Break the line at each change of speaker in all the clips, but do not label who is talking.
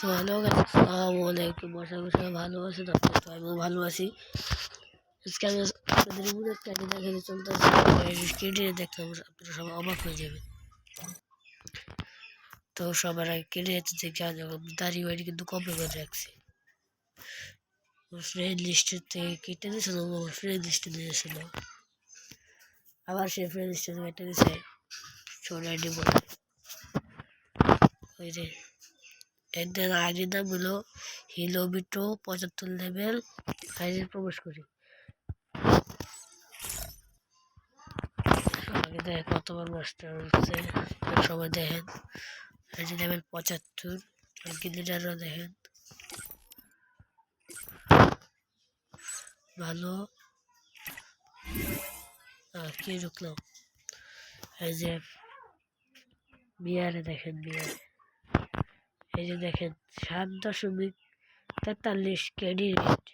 তো হ্যালো আসসালামু আলাইকুম আশা করি সবাই ভালো আছেন আপনার তো আমিও ভালো আছি আজকে আমি আপনাদের এমন একটা দেখাতে চলতেছি কেটে দেখলাম আপনারা সবাই অবাক হয়ে যাবে। তো সবার আগে কেটে যেতে দেখে দাঁড়িয়ে বাড়ি কিন্তু কপি করে রাখছি। ফ্রেন্ড লিস্টের থেকে কেটে দিয়েছিল আমার ফ্রেন্ড লিস্টে দিয়েছিল আবার সে ফ্রেন্ড লিস্টে কেটে দিয়েছে ছোট আইডি বলে। ওই যে এদের আইডির নাম হলো হিলোবিটো পঁচাত্তর লেভেল আইডি প্রবেশ করি। দেখেন, কতবার মাস্টার হচ্ছে সবাই দেখেন। আইডি লেভেল পঁচাত্তর গিলিডারও দেখেন। ভালো। কি ঢুকলাম এই যে বিয়ারে দেখেন বিয়ারে এই যে দেখেন, সাত দশমিক তেতাল্লিশ কেডি রেট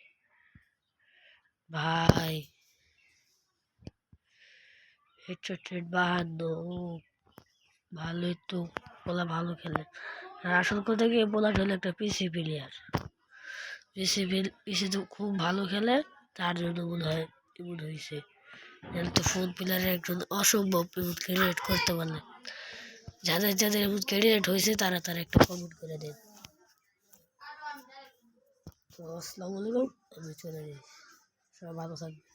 ভাই বাহান্ন, ভালোই তো বলা ভালো খেলে। আর আসল কথা কি বলা হলো একটা পিসি প্লেয়ার পিসি পিসি তো খুব ভালো খেলে, তার জন্য মনে হয় এমন হয়েছে তো ফোন প্লেয়ারের একজন অসম্ভব এমন ক্রিয়েট করতে পারলে। যাদের যাদের ক্যান্ডিডেট হয়েছে, তারা তারা একটা কমেন্ট করে দেন। তো, আসসালামু আলাইকুম। আমি চলে যাই সবাই ভালো থাকবে